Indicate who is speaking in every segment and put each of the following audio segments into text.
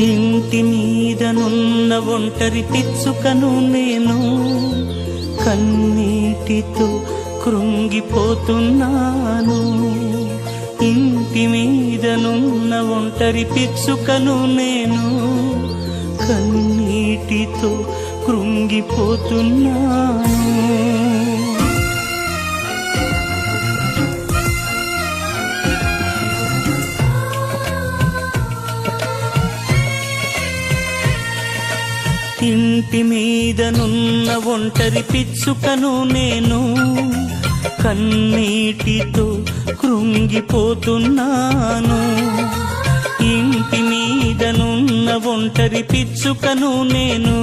Speaker 1: ఇంటి మీదనున్న ఒంటరి పిచ్చుకను నేను కన్నీటితో కృంగిపోతున్నాను. ఇంటి మీదనున్న ఒంటరి పిచ్చుకను నేను కన్నీటితో కృంగిపోతున్నాను. ఇంటి మీదనున్న ఒంటరి పిచ్చుకను నేను కన్నీటితో కృంగిపోతున్నాను. ఇంటి మీదనున్న ఒంటరి పిచ్చుకను నేను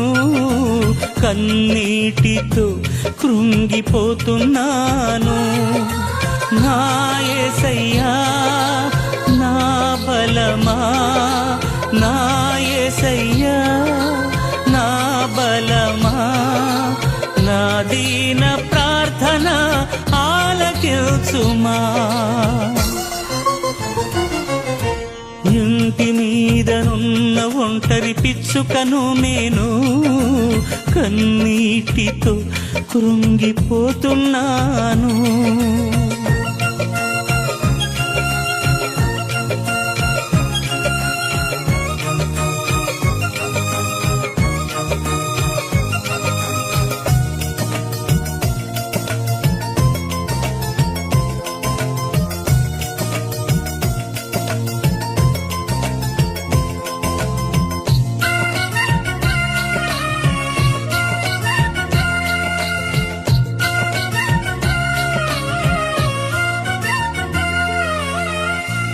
Speaker 1: కన్నీటితో కృంగిపోతున్నాను. నా యేసయ్యా నా బలమా నా చూచుమా? ఇంటి మీదనున్న ఒంటరి పిచ్చుకను నేను కన్నీటితో కృంగిపోతున్నాను.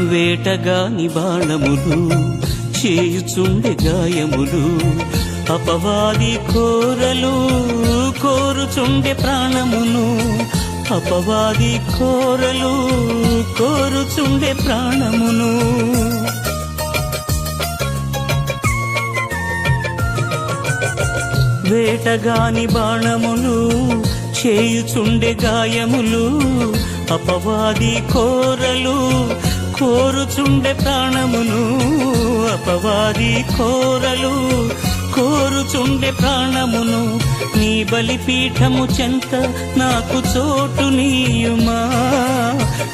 Speaker 1: వేటగాని బాణములు చేయుచుండె గాయములు అపవాది కోరలు కోరుచుండె ప్రాణమును అపవాది కోరలు కోరుచుండె ప్రాణమును వేటగాని బాణములు చేయుచుండె గాయములు అపవాది కోరలు కోరుచుండె ప్రాణమును అపవాది కోరలు. కోరుచుండె ప్రాణమును నీ బలిపీఠము చెంత నాకు చోటు నీయుమా.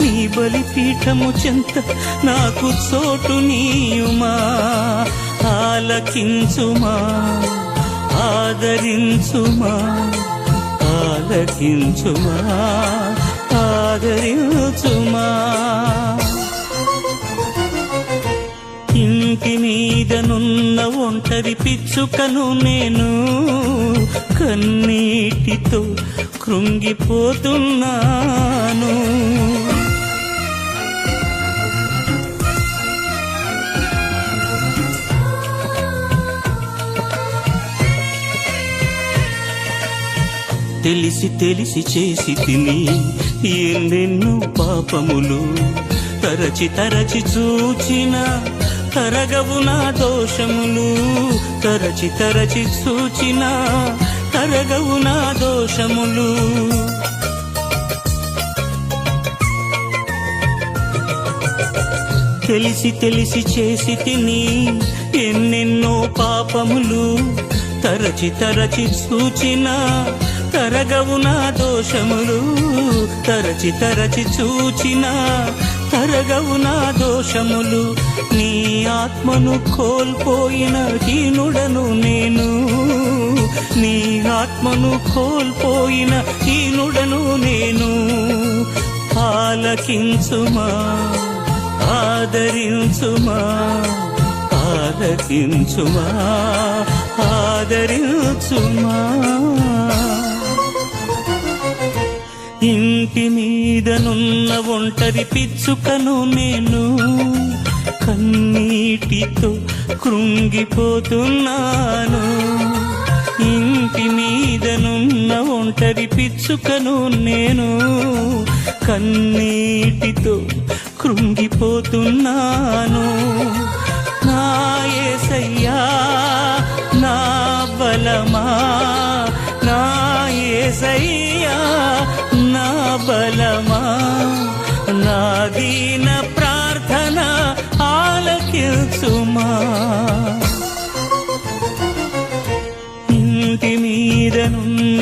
Speaker 1: నీ బలిపీఠము చెంత నాకు చోటు నీయుమా. ఆలకించుమా ఆదరించుమా ఆలకించుమా ఆదరించుమా. ఇంటి మీదనున్న ఒంటరి పిచ్చుకను నేను కన్నీటితో కృంగిపోతున్నాను. తెలిసి తెలిసి చేసి తిని ఎన్నెన్నో పాపములు తరచి తరచి చూచిన తరగవు నా దోషములు తరచి తరచి సూచిన తరగవు నా దోషములు. తెలిసి తెలిసి చేసి తిని ఎన్నెన్నో పాపములు తరచి తరచి సూచిన తరగవు నా దోషములు తరచి తరచి చూచిన. తరగవు నా దోషములు నీ ఆత్మను కోల్పోయిన హీనుడను నేను. నీ ఆత్మను కోల్పోయిన హీనుడను నేను. ఆలకించుమా ఆదరించుమా ఆలకించుమా ఆదరించుమా. ఇంటి మీదనున్న ఒంటరి పిచ్చుకను నేను కన్నీటితో కృంగిపోతున్నాను. ఇంటి మీదనున్న ఒంటరి పిచ్చుకను నేను కన్నీటితో కృంగిపోతున్నాను. నాయసయ్యా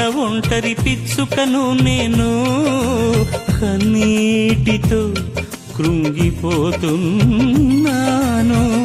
Speaker 1: ఒంటరి పిచ్చుకను నేను కన్నీటితో కృంగిపోతున్నాను.